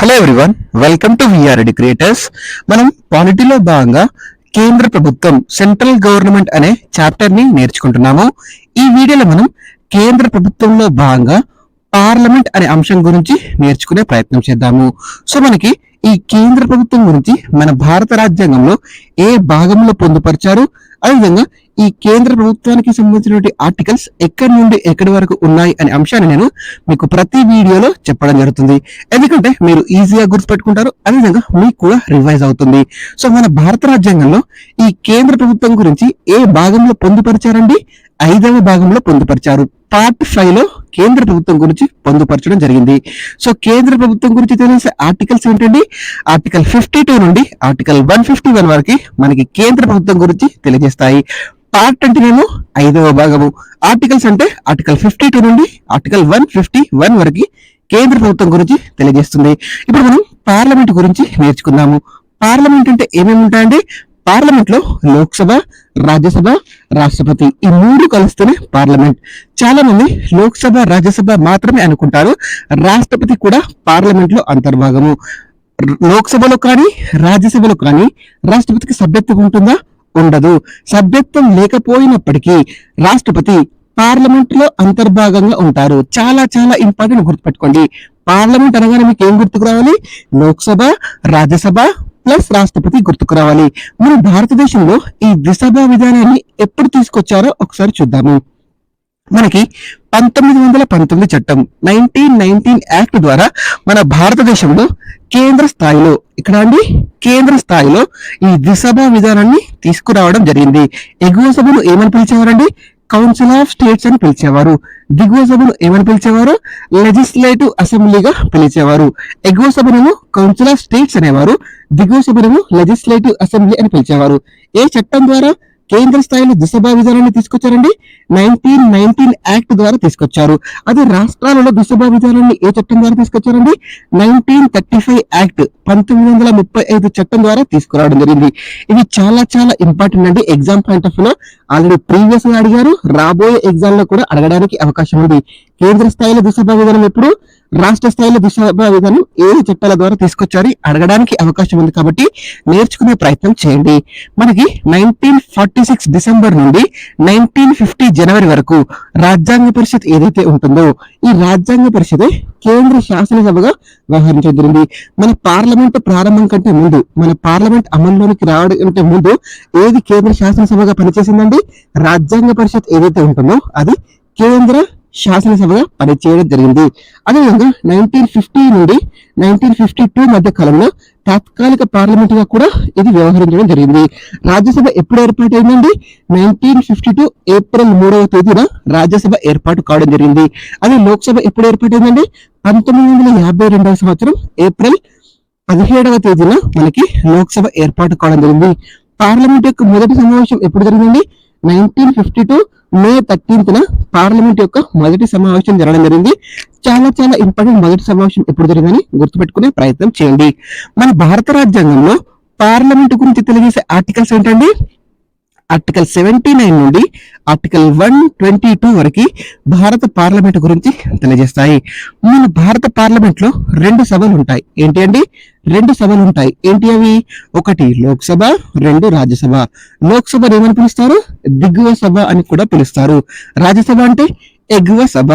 Hello everyone welcome to V R A D creators మనం పాలిటీలో భాగంగా కేంద్ర ప్రభుత్వం సెంట్రల్ గవర్నమెంట్ అనే చాప్టర్ని నేర్చుకుంటున్నాము. ఈ వీడియోలో మనం కేంద్ర ప్రభుత్వంలో భాగంగా పార్లమెంట్ అనే అంశం గురించి నేర్చుకునే ప్రయత్నం చేద్దాము. సో మనకి ఈ కేంద్ర ప్రభుత్వం గురించి మన భారత రాజ్యాంగంలో ఏ భాగంలో పొందుపరిచారు అదేవిధంగా ఈ కేంద్ర ప్రభుత్వానికి సంబంధించినటువంటి ఆర్టికల్స్ ఎక్కడి నుండి ఎక్కడి వరకు ఉన్నాయి అనే అంశాన్ని నేను మీకు ప్రతి వీడియోలో చెప్పడం జరుగుతుంది. ఎందుకంటే మీరు ఈజీగా గుర్తుపెట్టుకుంటారు అదేవిధంగా మీకు కూడా రివైజ్ అవుతుంది. సో మన భారత రాజ్యాంగంలో ఈ కేంద్ర ప్రభుత్వం గురించి ఏ భాగంలో పొందుపరిచారండి? ఐదవ భాగంలో పొందుపరిచారు. పార్ట్ ఫైవ్లో కేంద్ర ప్రభుత్వం గురించి పొందుపరచడం జరిగింది. సో కేంద్ర ప్రభుత్వం గురించి తెలిసే ఆర్టికల్స్ ఏంటండి? ఆర్టికల్ ఫిఫ్టీ టూ నుండి ఆర్టికల్ వన్ ఫిఫ్టీ వన్ వరకు మనకి కేంద్ర ప్రభుత్వం గురించి తెలియజేస్తాయి. పార్ట్ అంటేనేమో ఐదవ భాగము. ఆర్టికల్స్ అంటే ఆర్టికల్ ఫిఫ్టీ టూ నుండి ఆర్టికల్ వన్ ఫిఫ్టీ వన్ వరకు కేంద్ర ప్రభుత్వం గురించి తెలియజేస్తుంది. ఇప్పుడు మనం పార్లమెంట్ గురించి నేర్చుకుందాము. పార్లమెంట్ అంటే ఏమేమి ఉంటాయండి? పార్లమెంట్లో లోక్సభ రాజ్యసభ రాష్ట్రపతి ఈ మూడు కలుస్తూనే పార్లమెంట్ చాలా మంది లోక్సభ రాజ్యసభ మాత్రమే అనుకుంటారు. రాష్ట్రపతి కూడా పార్లమెంట్లో అంతర్భాగము. లోక్సభలో కానీ రాజ్యసభలో కానీ రాష్ట్రపతికి సభ్యత్వం ఉంటుందా? ఉండదు. సభ్యత్వం లేకపోయినప్పటికీ రాష్ట్రపతి పార్లమెంట్లో అంతర్భాగంగా ఉంటారు. చాలా చాలా ఇంపార్టెంట్ గుర్తుపెట్టుకోండి. పార్లమెంట్ అనగానే మీకు ఏం గుర్తుకు రావాలి? లోక్సభ రాజ్యసభ ప్లస్ రాష్ట్రపతి గుర్తుకు రావాలి. మన భారతదేశంలో ఈ ద్విసభ విధానాన్ని ఎప్పుడు తీసుకొచ్చారో ఒకసారి చూద్దాము. మనకి పంతొమ్మిది వందల పంతొమ్మిది చట్టం నైన్టీన్ నైన్టీన్ యాక్ట్ ద్వారా మన భారతదేశంలో కేంద్ర స్థాయిలో ఇక్కడ అండి? కేంద్ర స్థాయిలో ఈ ద్విసభ విధానాన్ని తీసుకురావడం జరిగింది. ఎగువ సభను ఏమని పిలిచేవారండి? కౌన్సిల్ ఆఫ్ స్టేట్స్ అని పిలిచేవారు. దిగువ సభను ఏమని పిలిచేవారు? లెజిస్లేటివ్ అసెంబ్లీగా పిలిచేవారు. ఎగువ సభను కౌన్సిల్ ఆఫ్ స్టేట్స్ అనేవారు. దిగువ సభను లెజిస్లేటివ్ అసెంబ్లీ అని పిలిచేవారు. ఏ చట్టం ద్వారా? కేంద్ర స్థాయిలో దిశభా విధానాన్ని తీసుకొచ్చారండి. నైన్టీన్ నైన్టీన్ యాక్ట్ ద్వారా తీసుకొచ్చారు. అదే రాష్ట్రాలలో దిశభా విధానాన్ని ఏ చట్టం ద్వారా తీసుకొచ్చారండి? నైన్టీన్ థర్టీ ఫైవ్ యాక్ట్ పంతొమ్మిది వందల ముప్పై ఐదు చట్టం ద్వారా తీసుకురావడం జరిగింది. ఇది చాలా చాలా ఇంపార్టెంట్ అండి. ఎగ్జామ్ పాయింట్ ఆఫ్లో ఆల్రెడీ ప్రీవియస్గా అడిగారు. రాబోయే ఎగ్జామ్లో కూడా అడగడానికి అవకాశం ఉంది. కేంద్ర స్థాయిలో దిశభా విధానం ఎప్పుడు? రాష్ట్ర స్థాయిలో దిశభా విధానం ఏ చట్టాల ద్వారా తీసుకొచ్చారు? అడగడానికి అవకాశం ఉంది కాబట్టి నేర్చుకునే ప్రయత్నం చేయండి. మనకి నైన్టీన్ ఫార్టీ సిక్స్ డిసెంబర్ నుండి నైన్టీన్ ఫిఫ్టీ జనవరి వరకు రాజ్యాంగ పరిషత్ ఏదైతే ఉంటుందో ఈ రాజ్యాంగ పరిషత్ కేంద్ర శాసనసభగా వ్యవహరించడం జరిగింది మన పార్లమెంట్ ప్రారంభం కంటే ముందు మన పార్లమెంట్ అమల్లోనికి రావడం కంటే ముందు ఏది కేంద్ర శాసనసభగా పనిచేసిందండి? రాజ్యాంగ పరిషత్ ఏదైతే ఉంటుందో అది కేంద్ర శాసనసభగా పనిచేయడం జరిగింది. అదేవిధంగా నైన్టీన్ ఫిఫ్టీ నుండి నైన్టీన్ ఫిఫ్టీ టూ మధ్య కాలంలో తాత్కాలిక పార్లమెంట్గా కూడా ఇది వ్యవహరించడం జరిగింది. రాజ్యసభ ఎప్పుడు ఏర్పాటైందండి? నైన్టీన్ ఫిఫ్టీ టూ ఏప్రిల్ మూడవ తేదీన రాజ్యసభ ఏర్పాటు కావడం జరిగింది. అదే లోక్సభ ఎప్పుడు ఏర్పాటైందండి? పంతొమ్మిది వందల యాభై రెండవ సంవత్సరం ఏప్రిల్ పదిహేడవ తేదీన మనకి లోక్సభ ఏర్పాటు కావడం జరిగింది. పార్లమెంట్ యొక్క మొదటి సమావేశం ఎప్పుడు జరిగిందండి? నైన్టీన్ ఫిఫ్టీ టూ మే థర్టీన్త్న పార్లమెంట్ యొక్క మొదటి సమావేశం జరగడం జరిగింది. చాలా చాలా ఇంపార్టెంట్ మొదటి సమావేశం ఎప్పుడు జరిగిందని గుర్తుపెట్టుకునే ప్రయత్నం చేయండి. మన భారత రాజ్యాంగంలో పార్లమెంట్ గురించి తెలియజేసే ఆర్టికల్స్ ఏంటండి? ఆర్టికల్ సెవెంటీ నైన్ నుండి ఆర్టికల్ వన్ ట్వంటీ టూ వరకు భారత పార్లమెంట్ గురించి తెలియజేస్తాయి. మన భారత పార్లమెంట్లో రెండు సభలు ఉంటాయి. ఏంటి అండి? రెండు సభలు ఉంటాయి. ఏంటి అవి? ఒకటి లోక్సభ రెండు రాజ్యసభ. లోక్సభ ఏమని పిలుస్తారు? దిగువ సభ అని కూడా పిలుస్తారు. రాజ్యసభ అంటే ఎగువ సభ.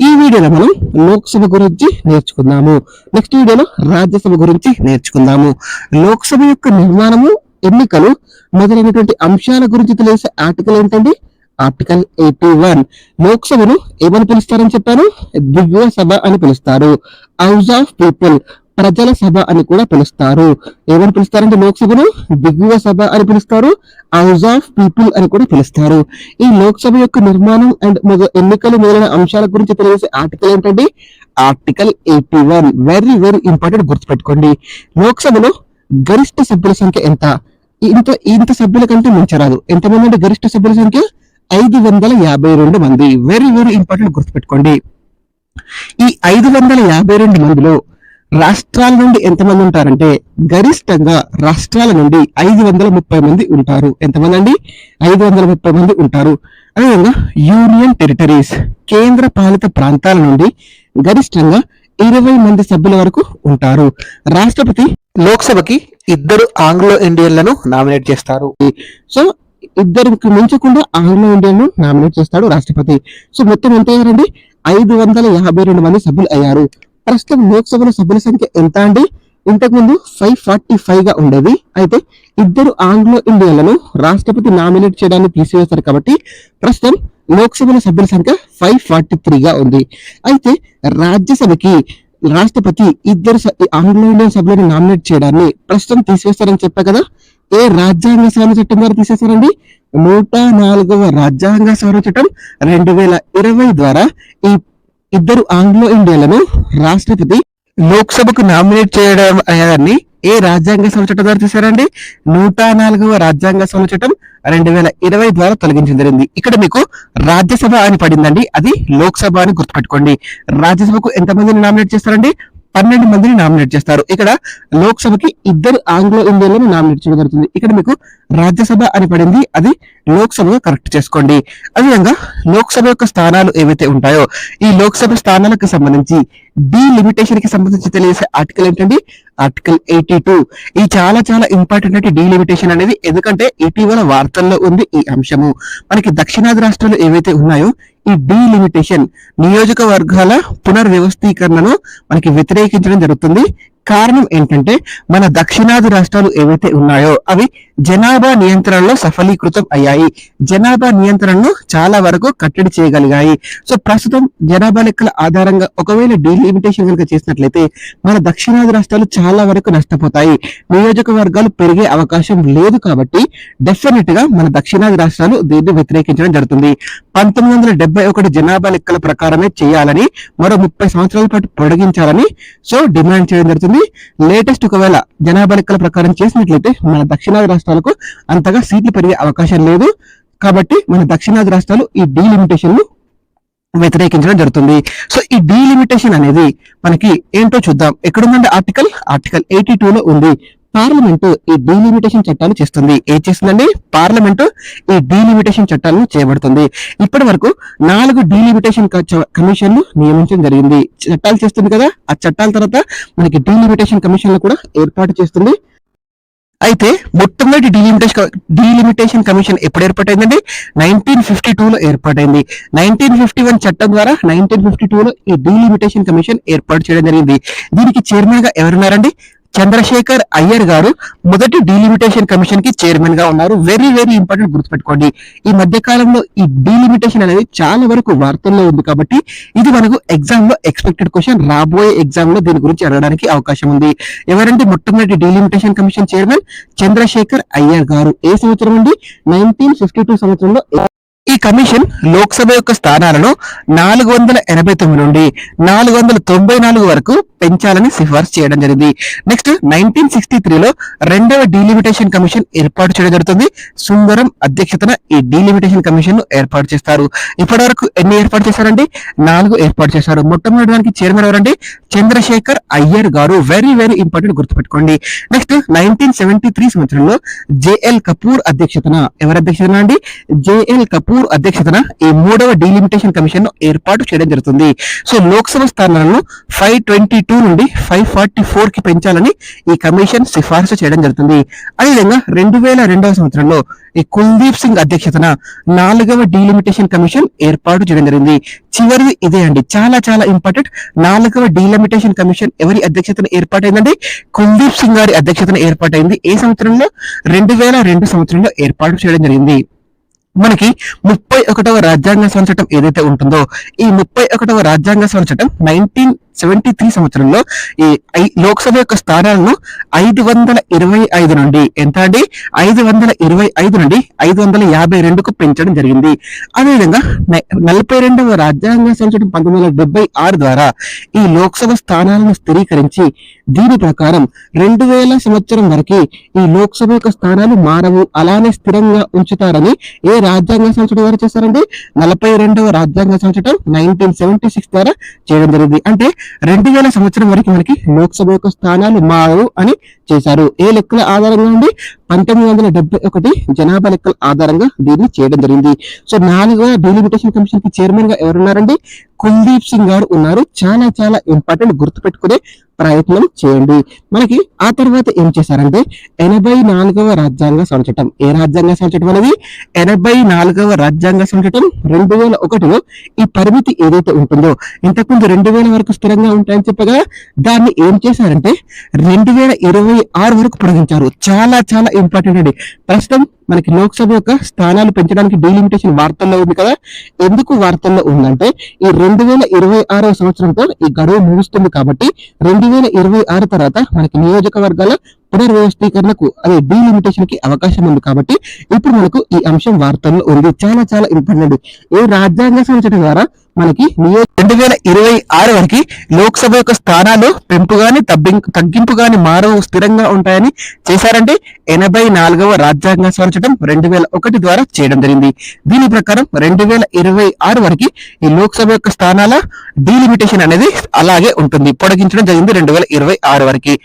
ఈ వీడియోలో మనం లోక్సభ గురించి నేర్చుకుందాము. నెక్స్ట్ వీడియోలో రాజ్యసభ గురించి నేర్చుకుందాము. లోక్సభ యొక్క నిర్మాణము ఎన్నికలు మొదలైనటువంటి అంశాల గురించి తెలిసే ఆర్టికల్ ఏంటండి? ఆర్టికల్ ఎయిటీ వన్ లోక్సభను ఏమని పిలుస్తారని చెప్పారు? దివ్య సభ అని పిలుస్తారు. హౌస్ ఆఫ్ పీపుల్ ప్రజల సభ అని కూడా పిలుస్తారు. ఏమని పిలుస్తారంటే లోక్సభను? దివ్య సభ అని పిలుస్తారు. హౌస్ ఆఫ్ పీపుల్ అని కూడా పిలుస్తారు. ఈ లోక్సభ యొక్క నిర్మాణం అండ్ ఎన్నికలు మొదలైన అంశాల గురించి తెలిసే ఆర్టికల్ ఏంటండి? Article eighty one very very important గుర్తుపెట్టుకోండి. లోక్సభలో గరిష్ట సభ్యుల సంఖ్య ఎంత? ఇంత ఇంత సభ్యుల కంటే మించరాదు. ఎంతమంది అంటే గరిష్ట సభ్యుల సంఖ్య? ఐదు వందల యాభై రెండు మంది. వెరీ వెరీ ఇంపార్టెంట్ గుర్తుపెట్టుకోండి. ఈ ఐదు వందల యాభై రెండు మందిలో రాష్ట్రాల నుండి ఎంతమంది ఉంటారంటే గరిష్టంగా రాష్ట్రాల నుండి ఐదు వందల ముప్పై మంది ఉంటారు. ఎంతమంది అండి? ఐదు వందల ముప్పై మంది ఉంటారు. అదేవిధంగా యూనియన్ టెరిటరీస్ కేంద్ర పాలిత ప్రాంతాల నుండి గరిష్టంగా ఇరవై మంది సభ్యుల వరకు ఉంటారు. రాష్ట్రపతి లోక్సభకి ఇద్దరు ఆంగ్లో ఇండియన్లను నామినేట్ చేస్తారు. సో ఇద్దరికి మించకుండా ఆంగ్లో ఇండియన్ నామినేట్ చేస్తాడు రాష్ట్రపతి. సో మొత్తం ఎంత అయ్యారండి? ఐదు వందల యాభై రెండు మంది సభ్యులు అయ్యారు. ప్రస్తుతం లోక్సభలో సభ్యుల సంఖ్య ఎంత అండి? ఇంతకుముందు ఫైవ్ ఫార్టీ ఫైవ్గా ఉండేది. అయితే ఇద్దరు ఆంగ్లో ఇండియన్లను రాష్ట్రపతి నామినేట్ చేయడానికి తీసివేశారు కాబట్టి ప్రస్తుతం లోక్సభలో సభ్యుల సంఖ్య ఫైవ్ ఫార్టీ త్రీగా ఉంది. అయితే రాజ్యసభకి రాష్ట్రపతి ఇద్దరు ఆంగ్లో ఇండియన్ సభ్యులను నామినేట్ చేయడాన్ని ప్రస్తుతం తీసివేస్తారని చెప్పా కదా? ఏ రాజ్యాంగ సవరణ చట్టం ద్వారా తీసేశారండి? నూట నాలుగవ రాజ్యాంగ సవరణ చట్టం రెండు వేల ఇరవై ద్వారా ఈ ఇద్దరు ఆంగ్లో ఇండియాలను రాష్ట్రపతి లోక్సభకు నామినేట్ చేయడం అనేదాన్ని ఏ రాజ్యాంగ సవరణ చట్టం ద్వారా తీసారండి నూట నాలుగవ రాజ్యాంగ సవరణ చట్టం రెండు వేల ఇరవై ద్వారా తొలగించడం జరిగింది. ఇక్కడ మీకు రాజ్యసభ అని పడిందండి. అది లోక్సభ అని గుర్తుపెట్టుకోండి. రాజ్యసభకు ఎంత మందిని నామినేట్ చేస్తారండి? పన్నెండు మందిని నామినేట్ చేస్తారు. ఇక్కడ లోక్సభకి ఇద్దరు ఆంగ్లో ఇండియన్లను నామినేట్ చేయడం జరుగుతుంది. ఇక్కడ మీకు రాజ్యసభ అని పడింది. అది లోక్సభగా కరెక్ట్ చేసుకోండి. అదేవిధంగా లోక్సభ యొక్క స్థానాలు ఏవైతే ఉంటాయో ఈ లోక్సభ స్థానాలకు సంబంధించి డి లిమిటేషన్కి సంబంధించి తెలియజేసే ఆర్టికల్ ఏంటండి? ఆర్టికల్ ఎయిటీ టూ ఈ చాలా చాలా ఇంపార్టెంట్ డీలిమిటేషన్ డి లిమిటేషన్ అనేది ఎందుకంటే ఇటీవల వార్తల్లో ఉంది ఈ అంశము. మనకి దక్షిణాది రాష్ట్రాలు ఏవైతే ఉన్నాయో ఈ డి లిమిటేషన్ నియోజకవర్గాల పునర్వ్యవస్థీకరణను మనకి వ్యతిరేకించడం జరుగుతుంది. కారణం ఏంటంటే మన దక్షిణాది రాష్ట్రాలు ఏవైతే ఉన్నాయో అవి జనాభా నియంత్రణలో సఫలీకృతం అయ్యాయి. జనాభా నియంత్రణను చాలా వరకు కట్టడి చేయగలిగాయి. సో ప్రస్తుతం జనాభా లెక్కల ఆధారంగా ఒకవేళ డీలిమిటేషన్ కనుక చేసినట్లయితే మన దక్షిణాది రాష్ట్రాలు చాలా వరకు నష్టపోతాయి. నియోజకవర్గాలు పెరిగే అవకాశం లేదు కాబట్టి డెఫినెట్గా మన దక్షిణాది రాష్ట్రాలు దీన్ని వ్యతిరేకించడం జరుగుతుంది. పంతొమ్మిది వందల డెబ్బై ఒకటి జనాభా లెక్కల ప్రకారమే చేయాలని మరో ముప్పై సంవత్సరాల పాటు పొడిగించాలని సో డిమాండ్ చేయడం జరుగుతుంది. లేటెస్ట్ ఒకవేళ జనాభా లెక్కల ప్రకారం చేసినట్లయితే మన దక్షిణాది రాష్ట్రాలకు అంతగా సీట్లు పెరిగే అవకాశం లేదు. కాబట్టి మన దక్షిణాది రాష్ట్రాలు ఈ డీలిమిటేషన్ను వ్యతిరేకించడం జరుగుతుంది. సో ఈ డీలిమిటేషన్ అనేది మనకి ఏంటో చూద్దాం. ఎక్కడుందంటే ఆర్టికల్? ఆర్టికల్ ఎయిటీ టూ లో ఉంది. పార్లమెంటు ఈ డీలిమిటేషన్ చట్టాలు చేస్తుంది. ఏం చేస్తుందండి? పార్లమెంటు ఈ డీలిమిటేషన్ చట్టాలను చేయబడుతుంది ఇప్పటి వరకు నాలుగు డీలిమిటేషన్ కమిషన్లు నియమించడం జరిగింది. చట్టాలు చేస్తుంది కదా ఆ చట్టాల తర్వాత మనకి డీలిమిటేషన్ కమిషన్లు కూడా ఏర్పాటు చేస్తుంది. అయితే మొట్టమొదటి డీలిమిటేషన్ డీలిమిటేషన్ కమిషన్ ఎప్పుడు ఏర్పాటైందండి? నైన్టీన్ ఫిఫ్టీ టూ లో ఏర్పాటైంది. నైన్టీన్ ఫిఫ్టీ వన్ చట్టం ద్వారా నైన్టీన్ ఫిఫ్టీ టూ లో ఈ డీలిమిటేషన్ కమిషన్ ఏర్పాటు చేయడం జరిగింది. దీనికి చైర్మన్గా ఎవరున్నారండి? చంద్రశేఖర్ అయ్యర్ గారు మొదటి డీలిమిటేషన్ కమిషన్కి చైర్మన్గా ఉన్నారు. వెరీ వెరీ ఇంపార్టెంట్ గుర్తుపెట్టుకోండి. ఈ మధ్య కాలంలో ఈ డీలిమిటేషన్ అనేది చాలా వరకు వార్తల్లో ఉంది కాబట్టి ఇది మనకు ఎగ్జామ్లో ఎక్స్పెక్టెడ్ క్వశ్చన్. రాబోయే ఎగ్జామ్లో దీని గురించి అడగడానికి అవకాశం ఉంది. ఎవరంటే మొట్టమొదటి delimitation commission chairman? Chandrasekhar Aiyar garu. ఏ సంవత్సరం అండి? నైన్టీన్ ఫిఫ్టీ టూ సంవత్సరంలో ఈ కమిషన్ లోక్సభ యొక్క స్థానాలను నాలుగు వందల ఎనభై తొమ్మిది నుండి నాలుగు వందల తొంభై నాలుగు వరకు పెంచాలని సిఫార్సు చేయడం జరిగింది. నెక్స్ట్ నైన్టీన్ సిక్స్టీ త్రీలో రెండవ డీలిమిటేషన్ కమిషన్ ఏర్పాటు చేయడం జరుగుతుంది. సుందరం అధ్యక్షతన ఈ డీలిమిటేషన్ కమిషన్ను ఏర్పాటు చేస్తారు. ఇప్పటి వరకు ఎన్ని ఏర్పాటు చేశారండి? నాలుగు ఏర్పాటు చేశారు. మొట్టమొదటి దానికి చైర్మన్ ఎవరండి? Chandrasekhar Aiyar garu. Very very important గుర్తుపెట్టుకోండి. నెక్స్ట్ నైన్టీన్ సెవెంటీ త్రీ సంవత్సరంలో జేఎల్ కపూర్ అధ్యక్షతన ఎవరి అధ్యక్షతన అండి? జేఎల్ కపూర్ అధ్యక్షతన ఈ మూడవ డీలిమిటేషన్ కమిషన్ను ఏర్పాటు చేయడం జరుగుతుంది. సో లోక్సభ స్థానాలను ఫైవ్ ట్వంటీ టూ నుండి ఫైవ్ ఫార్టీ ఫోర్కి పెంచాలని ఈ కమిషన్ సిఫార్సు చేయడం జరుగుతుంది. అదేవిధంగా రెండు వేల రెండవ సంవత్సరంలో ఈ కుల్దీప్ సింగ్ అధ్యక్షతన నాలుగవ డీలిమిటేషన్ కమిషన్ ఏర్పాటు చేయడం జరిగింది. చివరిది ఇదే అండి. చాలా చాలా ఇంపార్టెంట్. నాలుగవ డీలిమిటేషన్ కమిషన్ ఎవరి అధ్యక్షతన ఏర్పాటైందండి? కుల్దీప్ సింగ్ గారి అధ్యక్షతన ఏర్పాటైంది. ఏ సంవత్సరంలో? రెండు వేల రెండు సంవత్సరంలో ఏర్పాటు చేయడం జరిగింది. మనకి ముప్పై ఒకటవ రాజ్యాంగ సంవత్సరం ఏదైతే ఉంటుందో ఈ ముప్పై ఒకటవ రాజ్యాంగ సంవత్సరం నైన్టీన్ సెవెంటీ త్రీ సంవత్సరంలో ఈ లోక్సభ యొక్క స్థానాలను ఐదు వందల ఇరవై ఐదు నుండి ఎంత అండి? ఐదు వందల ఇరవై ఐదు నుండి ఐదు వందల యాభై రెండుకు పెంచడం జరిగింది. అదేవిధంగా నలభై రెండవ రాజ్యాంగ సంవత్సరం పంతొమ్మిది వందల డెబ్బై ఆరు ద్వారా ఈ లోక్సభ స్థానాలను స్థిరీకరించి దీని ప్రకారం రెండు వేల సంవత్సరం వరకు ఈ లోక్సభ యొక్క స్థానాలు మారవు అలానే స్థిరంగా ఉంచుతారని ఏ రాజ్యాంగ సంవత్సరం ద్వారా చేశారండి? నలభై రెండవ రాజ్యాంగ సంవత్సరం నైన్టీన్ సెవెంటీ సిక్స్ ద్వారా చేయడం జరిగింది. అంటే రెండు వేల సంవత్సరం వరకు మనకి లోక్సభ యొక్క స్థానాలు మారు అని చేశారు. ఏ లెక్కల ఆధారంగా ఉండి? పంతొమ్మిది వందల డెబ్బై ఒకటి జనాభా లెక్కల ఆధారంగా దీన్ని చేయడం జరిగింది. సో నాలుగవ డీలిమిటేషన్ కమిషన్కి చైర్మన్గా ఎవరున్నారండి? కుల్దీప్ సింగ్ గారు ఉన్నారు. చాలా చాలా ఇంపార్టెంట్ గుర్తుపెట్టుకునే ప్రయత్నం చేయండి. మనకి ఆ తర్వాత ఏం చేశారంటే ఎనభై నాలుగవ రాజ్యాంగ సంచటం. ఏ రాజ్యాంగ సంచటం అనేది? ఎనభై నాలుగవ రాజ్యాంగ సంచటం రెండు వేల ఒకటిలో ఈ పరిమితి ఏదైతే ఉంటుందో ఇంతకుముందు రెండు వేల వరకు స్థిరంగా ఉంటాయని చెప్పగా దాన్ని ఏం చేశారంటే రెండు వేల ఇరవై ఆరు వరకు పొడిగించారు. చాలా చాలా ఇంపార్టెంట్ అండి. ప్రస్తుతం మనకి లోక్సభ యొక్క స్థానాలు పెంచడానికి డీలిమిటేషన్ వార్తల్లో ఉంది కదా. ఎందుకు వార్తల్లో ఉందంటే ఈ రెండు వేల ఇరవై ఆరవ సంవత్సరంతో ఈ గడువు ముగుస్తుంది కాబట్టి రెండు వేల ఇరవై ఆరు తర్వాత మనకి నియోజకవర్గాల పునర్వ్యవస్థీకరణకు అదే డీలిమిటేషన్కి అవకాశం ఉంది కాబట్టి ఇప్పుడు మనకు ఈ అంశం వార్తల్లో ఉంది. చాలా చాలా ఇంపార్టెంట్. ఈ రాజ్యాంగ సంవత్సరం ద్వారా మనకి రెండు వేల ఇరవై ఆరు వరకు లోక్సభ యొక్క స్థానాలు పెంపు గాని తగ్గింపు గాని మారవు స్థిరంగా ఉంటాయని చేశారంటే ఎనభై నాలుగవ రాజ్యాంగ సంవత్సరం రెండు వేల ఒకటి ద్వారా చేయడం జరిగింది. దీని ప్రకారం రెండు వేల ఇరవై ఆరు వరకు ఈ లోక్సభ యొక్క స్థానాల డీలిమిటేషన్ అనేది అలాగే ఉంటుంది. పొడిగించడం జరిగింది రెండు వేల ఇరవై ఆరు వరకు.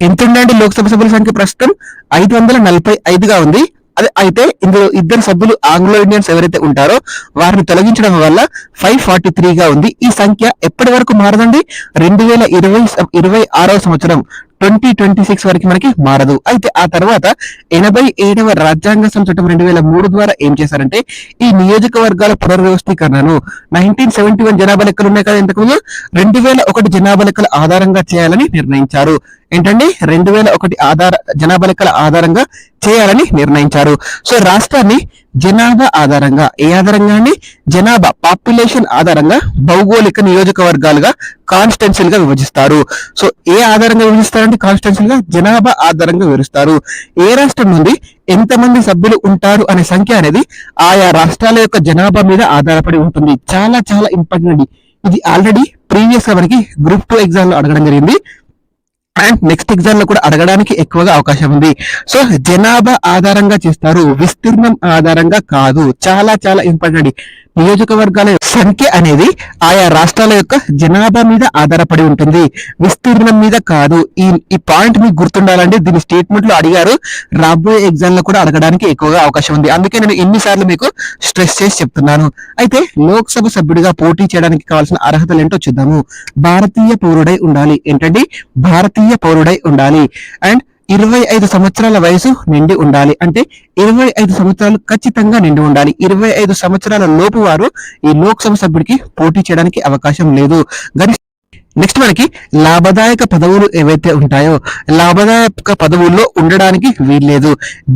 ఎంత లోక్సభ సభ్యుల సంఖ్య ప్రస్తుతం ఐదు వందల నలభై ఐదుగా ఉంది. అది అయితే ఇందులో ఇద్దరు సభ్యులు ఆంగ్లో ఇండియన్స్ ఎవరైతే ఉంటారో వారిని తొలగించడం వల్ల ఫైవ్ ఫార్టీ త్రీగా ఉంది. ఈ సంఖ్య ఎప్పటి వరకు మారదండి? రెండు వేల ఇరవై ఇరవై ఆరో సంవత్సరం. ట్వంటీ ట్వంటీ సిక్స్ వరకు మనకి మారదు. అయితే ఆ తర్వాత ఎనభై ఏడవ రాజ్యాంగ సంచటం రెండు వేల మూడు ద్వారా ఏం చేశారంటే ఈ నియోజకవర్గాల పునర్వ్యవస్థీకరణను నైన్టీన్ సెవెంటీ వన్ జనాభా లెక్కలు ఉన్నాయి కదా ఇంతకుముందు రెండు వేల ఒకటి జనాభా లెక్కల ఆధారంగా చేయాలని నిర్ణయించారు. ఏంటండి? రెండు వేల ఒకటి ఆధార జనాభా లెక్కల ఆధారంగా చేయాలని నిర్ణయించారు. సో రాష్ట్రాన్ని జనాభా ఆధారంగా ఏ ఆధారంగా అండి? జనాభా పాపులేషన్ ఆధారంగా భౌగోళిక నియోజకవర్గాలుగా కాన్స్టెన్సీలుగా విభజిస్తారు. సో ఏ ఆధారంగా విభజిస్తారంటే కాన్స్టెన్సీలుగా జనాభా ఆధారంగా వివరిస్తారు. ఏ రాష్ట్రం నుండి ఎంతమంది సభ్యులు ఉంటారు అనే సంఖ్య అనేది ఆయా రాష్ట్రాల యొక్క జనాభా మీద ఆధారపడి ఉంటుంది. చాలా చాలా ఇంపార్టెంట్ అండి. ఇది ఆల్రెడీ ప్రీవియస్గా మనకి గ్రూప్ టూ ఎగ్జామ్లో అడగడం జరిగింది. అండ్ నెక్స్ట్ ఎగ్జామ్లో కూడా అడగడానికి ఎక్కువగా అవకాశం ఉంది. సో జనాభా ఆధారంగా చేస్తారు. విస్తీర్ణం ఆధారంగా కాదు. చాలా చాలా ఇంపార్టెంట్. నియోజకవర్గాల సంఖ్య అనేది ఆయా రాష్ట్రాల యొక్క జనాభా మీద ఆధారపడి ఉంటుంది. విస్తీర్ణం మీద కాదు. ఈ ఈ పాయింట్ మీకు గుర్తుండాలంటే దీని స్టేట్మెంట్లో అడిగారు. రాబోయే ఎగ్జామ్లో కూడా అడగడానికి ఎక్కువగా అవకాశం ఉంది. అందుకే నేను ఎన్నిసార్లు మీకు స్ట్రెస్ చేసి చెప్తున్నాను. అయితే లోక్సభ సభ్యుడిగా పోటీ చేయడానికి కావాల్సిన అర్హతలు ఏంటో చూద్దాము. భారతీయ పౌరుడై ఉండాలి. ఏంటండి? భారతీయ పౌరుడై ఉండాలి. అండ్ ఇరవై ఐదు సంవత్సరాల వయసు నిండి ఉండాలి. అంటే ఇరవై ఐదు సంవత్సరాలు ఖచ్చితంగా నిండి ఉండాలి. ఇరవై ఐదు సంవత్సరాల లోపు వారు ఈ లోక్సభ సభ్యుడికి పోటీ చేయడానికి అవకాశం లేదు. నెక్స్ట్ మనకి లాభదాయక పదవులు ఏవైతే ఉంటాయో లాభదాయక పదవుల్లో ఉండడానికి వీల్లేదు.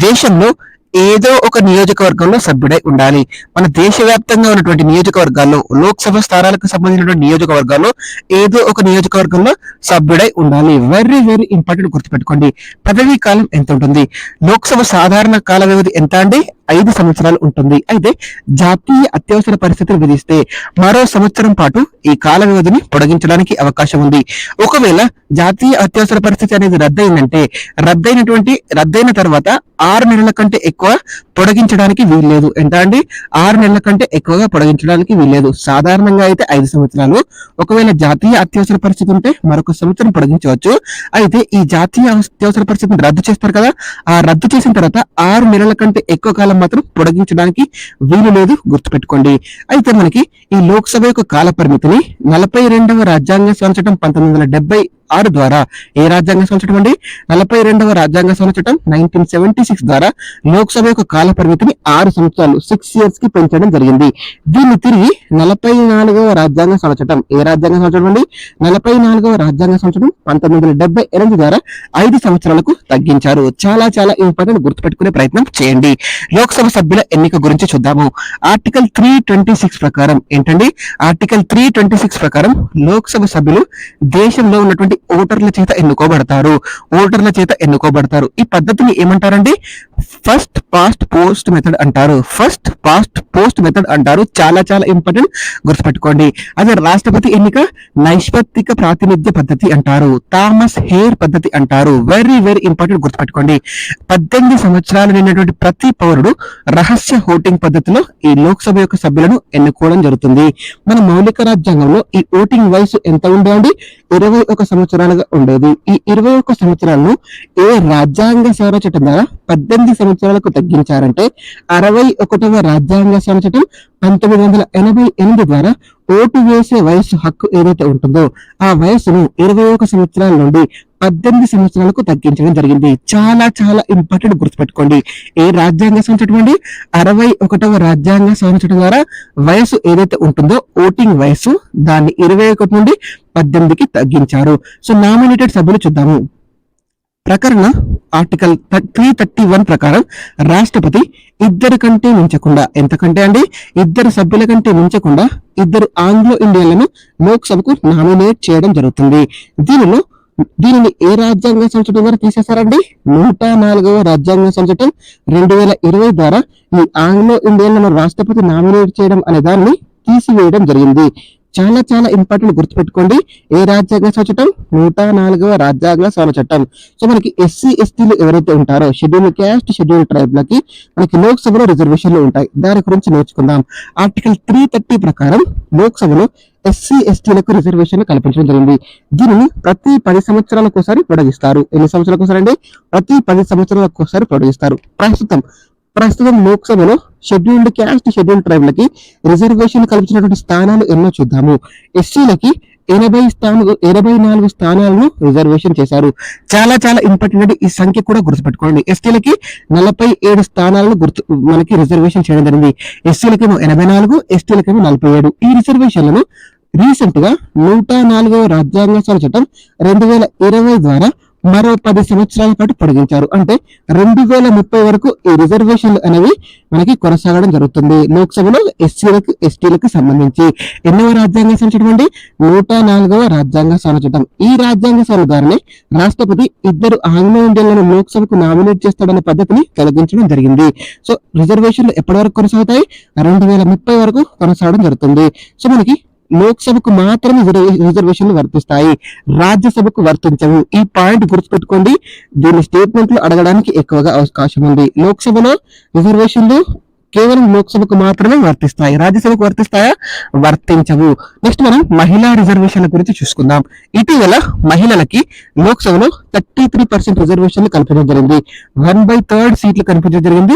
దేశంలో ఏదో ఒక నియోజకవర్గంలో సభ్యుడై ఉండాలి. మన దేశవ్యాప్తంగా ఉన్నటువంటి నియోజకవర్గాల్లో లోక్సభ స్థానాలకు సంబంధించినటువంటి నియోజకవర్గాల్లో ఏదో ఒక నియోజకవర్గంలో సభ్యుడై ఉండాలి. వెరీ వెరీ ఇంపార్టెంట్ గుర్తుపెట్టుకోండి. పదవీ కాలం ఎంత ఉంటుంది? లోక్సభ సాధారణ కాల వ్యవధి ఎంత అండి? ఐదు సంవత్సరాలు ఉంటుంది. అయితే జాతీయ అత్యవసర పరిస్థితులు విధిస్తే మరో సంవత్సరం పాటు ఈ కాల వ్యవధిని పొడిగించడానికి అవకాశం ఉంది. ఒకవేళ జాతీయ అత్యవసర పరిస్థితి అనేది రద్దయిందంటే రద్దయినటువంటి రద్దయిన తర్వాత ఆరు నెలల కంటే ఎక్కువ పొడిగించడానికి వీల్లేదు. ఎంత అండి? ఆరు నెలల కంటే ఎక్కువగా పొడిగించడానికి వీల్లేదు. సాధారణంగా అయితే ఐదు సంవత్సరాలు. ఒకవేళ జాతీయ అత్యవసర పరిస్థితి ఉంటే మరొక సంవత్సరం పొడిగించవచ్చు. అయితే ఈ జాతీయ అత్యవసర పరిస్థితిని రద్దు చేస్తారు కదా ఆ రద్దు చేసిన తర్వాత ఆరు నెలల కంటే ఎక్కువ కాలం మాత్రం పొడిగించడానికి వీలు లేదు గుర్తుపెట్టుకోండి. అయితే మనకి ఈ లోక్సభ యొక్క కాల పరిమితిని నలభై రెండవ రాజ్యాంగ సంవత్సరం పంతొమ్మిది వందల డెబ్బై ఆరు ద్వారా ఏ రాజ్యాంగ సంవత్సరం అండి? నలభై రెండవ రాజ్యాంగ సంవత్సరం నైన్టీన్ సెవెంటీ సిక్స్ ద్వారా లోక్సభ యొక్క కాల పరిమితిని ఆరు సంవత్సరాలు సిక్స్ ఇయర్స్కి పెంచడం జరిగింది. దీన్ని తిరిగి నలభై నాలుగవ రాజ్యాంగ సంవత్సరం ఏ రాజ్యాంగ సంవత్సరం అండి? నలభై నాలుగవ రాజ్యాంగ సంవత్సరం పంతొమ్మిది వందల డెబ్బై ఎనిమిది ద్వారా ఐదు సంవత్సరాలకు తగ్గించారు. చాలా చాలా ఇంపార్టెంట్ గుర్తుపెట్టుకునే ప్రయత్నం చేయండి. లోక్సభ సభ్యుల ఎన్నిక గురించి చూద్దాము. ఆర్టికల్ త్రీ ట్వంటీ సిక్స్ ప్రకారం ఏంటండి? ఆర్టికల్ త్రీ ట్వంటీ సిక్స్ ప్రకారం లోక్సభ సభ్యులు దేశంలో ఉన్నటువంటి ఓటర్ల చేత ఎన్నుకోబడతారు. ఓటర్ల చేత ఎన్నుకోబడతారు. ఈ పద్ధతిని ఏమంటారండి? ఫస్ట్ పాస్ట్ పోస్ట్ మెథడ్ అంటారు. ఫస్ట్ పాస్ట్ పోస్ట్ మెథడ్ అంటారు. చాలా చాలా ఇంపార్టెంట్ గుర్తుపెట్టుకోండి. అదే రాష్ట్రపతి ఎన్నిక నైష్పత్తిక ప్రాతినిధ్య పద్ధతి అంటారు. థామస్ హెయిర్ పద్ధతి అంటారు. వెరీ వెరీ ఇంపార్టెంట్ గుర్తుపెట్టుకోండి. పద్దెనిమిది సంవత్సరాలు నిన్నటువంటి ప్రతి పౌరుడు రహస్య ఓటింగ్ పద్ధతిలో ఈ లోక్సభ యొక్క సభ్యులను ఎన్నుకోవడం జరుగుతుంది. మన మౌలిక రాజ్యాంగంలో ఈ ఓటింగ్ వయసు ఎంత ఉండేది ఇరవై ఒక సంవత్సరాలుగా ఉండేది. ఈ ఇరవై ఒక్క సంవత్సరాలను ఏ రాజ్యాంగ సవరణ చట్టం ద్వారా పద్దెనిమిది సంవత్సరాలకు తగ్గించారంటే అరవై ఒకటవ రాజ్యాంగ సవరణ చట్టం పంతొమ్మిది వందల ఎనభై ఎనిమిది ద్వారా ఓటు వేసే వయసు హక్కు ఏదైతే ఉంటుందో ఆ వయసును ఇరవై ఒక సంవత్సరాల నుండి పద్దెనిమిది సంవత్సరాలకు తగ్గించడం జరిగింది. చాలా చాలా ఇంపార్టెంట్ గుర్తుపెట్టుకోండి. ఏ రాజ్యాంగ సంవత్సరం అరవై ఒకటవ రాజ్యాంగ సంవత్సరం ద్వారా వయసు ఏదైతే ఉంటుందో ఓటింగ్ వయసు దాన్ని ఇరవై ఒకటి నుండి పద్దెనిమిదికి తగ్గించారు. సో నామినేటెడ్ సభ్యులు చూద్దాము. ప్రకరణ ఆర్టికల్ త్రీ థర్టీ వన్ ప్రకారం రాష్ట్రపతి ఇద్దరు కంటే మించకుండా ఎంతకంటే అండి? ఇద్దరు సభ్యుల కంటే మించకుండా ఇద్దరు ఆంగ్లో ఇండియన్లను లోక్సభకు నామినేట్ చేయడం జరుగుతుంది. దీనిలో దీనిని ఏ రాజ్యాంగ సంచటం ద్వారా తీసేశారండి? నూట నాలుగవ రాజ్యాంగ సంచటం రెండు వేల ఇరవై ద్వారా ఈ ఆంగ్లో ఇండియన్లను రాష్ట్రపతి నామినేట్ చేయడం అనే దాన్ని తీసివేయడం జరిగింది. చాలా చాలా ఇంపార్టెంట్ గుర్తుపెట్టుకోండి. ఏ రాజ్యాంగ సవరణ చట్టం నూట నాలుగవ రాజ్యాంగ సవరణ చట్టం సో మనకి ఎస్సీ ఎస్టీలు ఎవరైతే ఉంటారో షెడ్యూల్ క్యాస్ట్ షెడ్యూల్ ట్రైబ్ లకి మనకి లోక్సభలో రిజర్వేషన్లు ఉంటాయి. దాని గురించి నేర్చుకుందాం. ఆర్టికల్ త్రీ థర్టీ ప్రకారం లోక్సభలో ఎస్సీ ఎస్టీలకు రిజర్వేషన్ కల్పించడం జరిగింది. దీనిని ప్రతి పది సంవత్సరాలకు ఒకసారి పొడిగిస్తారు. ఎన్ని సంవత్సరాలకు ఒకసారి అండి ప్రతి పది సంవత్సరాలకు ఒకసారి పొడిగిస్తారు. ప్రస్తుతం ప్రస్తుతం లోక్సభలో షెడ్యూల్డ్ క్యాస్ట్ షెడ్యూల్డ్ ట్రైబ్లకి రిజర్వేషన్ కల్పించినటువంటి స్థానాలు ఎన్నో చూద్దాము. ఎస్సీలకి ఎనభై స్థానాలు ఎనభై నాలుగు స్థానాలను రిజర్వేషన్ చేశారు. చాలా చాలా ఇంపార్టెంట్ ఈ సంఖ్య కూడా గుర్తుపెట్టుకోండి. ఎస్టీలకి నలభై ఏడు స్థానాలను గుర్తు మనకి రిజర్వేషన్ చేయడం జరిగింది. ఎస్సీలకేమో ఎనభై నాలుగు ఎస్టీలకేమో నలభై ఏడు. ఈ రిజర్వేషన్లను రీసెంట్గా నూట నాలుగవ రాజ్యాంగ సవరణ చట్టం రెండు వేల ఇరవై ద్వారా మరో పది సంవత్సరాల పాటు పొడిగించారు. అంటే రెండు వేల ముప్పై వరకు ఈ రిజర్వేషన్లు అనేవి మనకి కొనసాగడం జరుగుతుంది. లోక్సభలో ఎస్సీలకు ఎస్టీలకు సంబంధించి ఎన్నవ రాజ్యాంగ సంచడం అండి. నూట నాలుగవ రాజ్యాంగ సవరణ చట్టం. ఈ రాజ్యాంగ సవరణ ద్వారానే రాష్ట్రపతి ఇద్దరు ఆంగ్లో ఇండియన్లను లోక్సభకు నామినేట్ చేస్తాడనే పద్ధతిని తొలగించడం జరిగింది. సో రిజర్వేషన్లు ఎప్పటి వరకు కొనసాగుతాయి? రెండు వేల ముప్పై వరకు కొనసాగడం జరుగుతుంది. సో మనకి లోక్సభకు మాత్రమే రిజర్వేషన్లు వర్తిస్తాయి. రాజ్యసభకు వర్తించవు. ఈ పాయింట్ గుర్తుపెట్టుకోండి. దీని స్టేట్మెంట్లు అడగడానికి ఎక్కువగా అవకాశం ఉంది. లోక్సభలో రిజర్వేషన్లు కేవలం లోక్సభకు మాత్రమే వర్తిస్తాయి. రాజ్యసభకు వర్తిస్తాయా? వర్తించవు. నెక్స్ట్ మనం మహిళా రిజర్వేషన్ల గురించి చూసుకుందాం. ఇటీవల మహిళలకి లోక్సభలో థర్టీ త్రీ పర్సెంట్ రిజర్వేషన్లు కల్పించడం జరిగింది. వన్ బై థర్డ్ సీట్లు కల్పించడం జరిగింది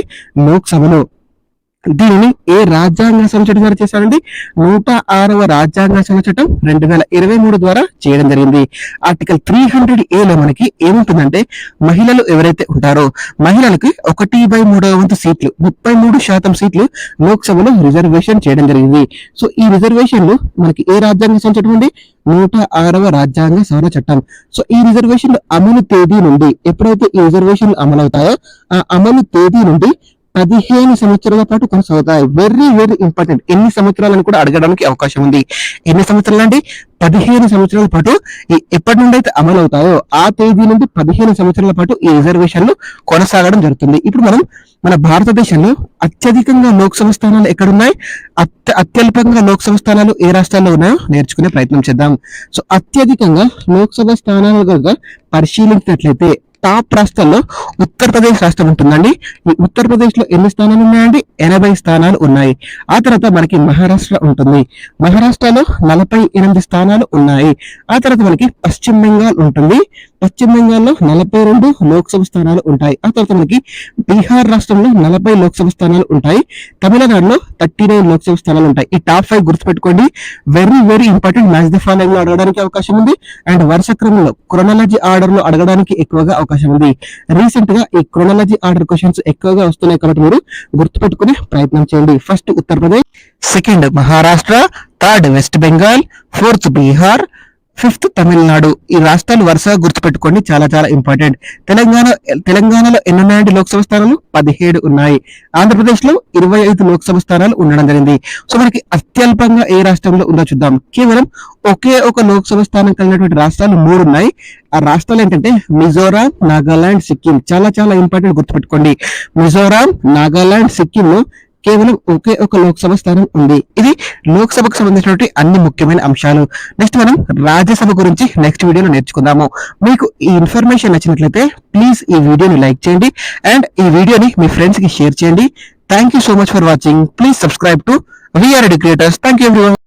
లోక్సభలో. దీనిని ఏ రాజ్యాంగ సంచటం ద్వారా చేశారండి? నూట ఆరవ రాజ్యాంగ సంచటం రెండు వేల ఇరవై మూడు ద్వారా చేయడం జరిగింది. ఆర్టికల్ త్రీ హండ్రెడ్ ఏలో మనకి ఏముంటుందంటే మహిళలు ఎవరైతే ఉంటారో మహిళలకి ఒకటి బై మూడవ వంతు సీట్లు ముప్పై మూడు శాతం సీట్లు లోక్సభలో రిజర్వేషన్ చేయడం జరిగింది. సో ఈ రిజర్వేషన్లు మనకి ఏ రాజ్యాంగ సంచటం అండి? నూట ఆరవ రాజ్యాంగ సవరణ చట్టం. సో ఈ రిజర్వేషన్లు అమలు తేదీ నుండి ఎప్పుడైతే ఈ రిజర్వేషన్లు అమలవుతాయో ఆ అమలు తేదీ నుండి పదిహేను సంవత్సరాల పాటు కొనసాగుతాయి. వెరీ వెరీ ఇంపార్టెంట్ ఎన్ని సంవత్సరాలను కూడా అడగడానికి అవకాశం ఉంది. ఎన్ని సంవత్సరాలు అండి? పదిహేను సంవత్సరాల పాటు ఎప్పటి నుండి అయితే అమలు అవుతాయో ఆ తేదీ నుండి పదిహేను సంవత్సరాల పాటు ఈ రిజర్వేషన్లు కొనసాగడం జరుగుతుంది. ఇప్పుడు మనం మన భారతదేశంలో అత్యధికంగా లోక్సభ స్థానాలు ఎక్కడున్నాయి? అత్య అత్యల్పంగా లోక్సభ స్థానాలు ఏ రాష్ట్రాల్లో ఉన్నాయో నేర్చుకునే ప్రయత్నం చేద్దాం. సో అత్యధికంగా లోక్సభ స్థానాలు కనుక పరిశీలించినట్లయితే టాప్ రాష్ట్రాల్లో ఉత్తరప్రదేశ్ రాష్ట్రం ఉంటుందండి. ఈ ఉత్తరప్రదేశ్లో ఎన్ని స్థానాలు ఉన్నాయండి? ఎనభై స్థానాలు ఉన్నాయి. ఆ తర్వాత మనకి మహారాష్ట్ర ఉంటుంది. మహారాష్ట్రలో నలభై ఎనిమిది స్థానాలు ఉన్నాయి. ఆ తర్వాత మనకి పశ్చిమ బెంగాల్ ఉంటుంది. పశ్చిమ బెంగాల్లో నలభై రెండు లోక్సభ స్థానాలు ఉంటాయి. ఆ తర్వాత మనకి బీహార్ రాష్ట్రంలో నలభై లోక్సభ స్థానాలు ఉంటాయి. తమిళనాడులో థర్టీ నైన్ లోక్సభ స్థానాలు ఉంటాయి. ఈ టాప్ ఫైవ్ గుర్తుపెట్టుకోండి. Very very important match the ఫాలోయింగ్లో అడగడానికి అవకాశం ఉంది. అండ్ వరుస క్రమంలో క్రొనాలజీ ఆర్డర్లో అడగడానికి ఎక్కువగా అవకాశం ఉంది. రీసెంట్గా ఈ క్రొనాలజీ ఆర్డర్ క్వశ్చన్స్ ఎక్కువగా వస్తున్నాయి కాబట్టి మీరు గుర్తుపెట్టుకునే ప్రయత్నం చేయండి. First Uttar Pradesh second Maharashtra third West Bengal fourth Bihar fifth Tamil Nadu. ఈ రాష్ట్రాలు వరుసగా గుర్తుపెట్టుకోండి చాలా చాలా ఇంపార్టెంట్ తెలంగాణ తెలంగాణలో ఎన్ని లోక్సభ స్థానాలు? పదిహేడు ఉన్నాయి. ఆంధ్రప్రదేశ్లో ఇరవై ఐదు లోక్సభ స్థానాలు ఉండడం జరిగింది. సో మనకి అత్యల్పంగా ఏ రాష్ట్రంలో ఉందో చూద్దాం. కేవలం ఒకే ఒక లోక్సభ స్థానం కలిగినటువంటి రాష్ట్రాలు మూడు ఉన్నాయి. ఆ రాష్ట్రాలు ఏంటంటే మిజోరాం నాగాలాండ్ సిక్కిం. చాలా చాలా ఇంపార్టెంట్ గుర్తుపెట్టుకోండి. మిజోరాం నాగాలాండ్ సిక్కిం కేవలం ఒకే ఒక లోక్సభ స్థానం ఉంది. ఇది లోక్సభకు సంబంధించినటువంటి అన్ని ముఖ్యమైన అంశాలు. నెక్స్ట్ మనం రాజ్యసభ గురించి నెక్స్ట్ వీడియోలో నేర్చుకుందాము. మీకు ఈ ఇన్ఫర్మేషన్ నచ్చినట్లయితే ప్లీజ్ ఈ వీడియోని లైక్ చేయండి. అండ్ ఈ వీడియోని మీ ఫ్రెండ్స్కి షేర్ చేయండి. Thank you so much for watching please subscribe to VR creators thank you everyone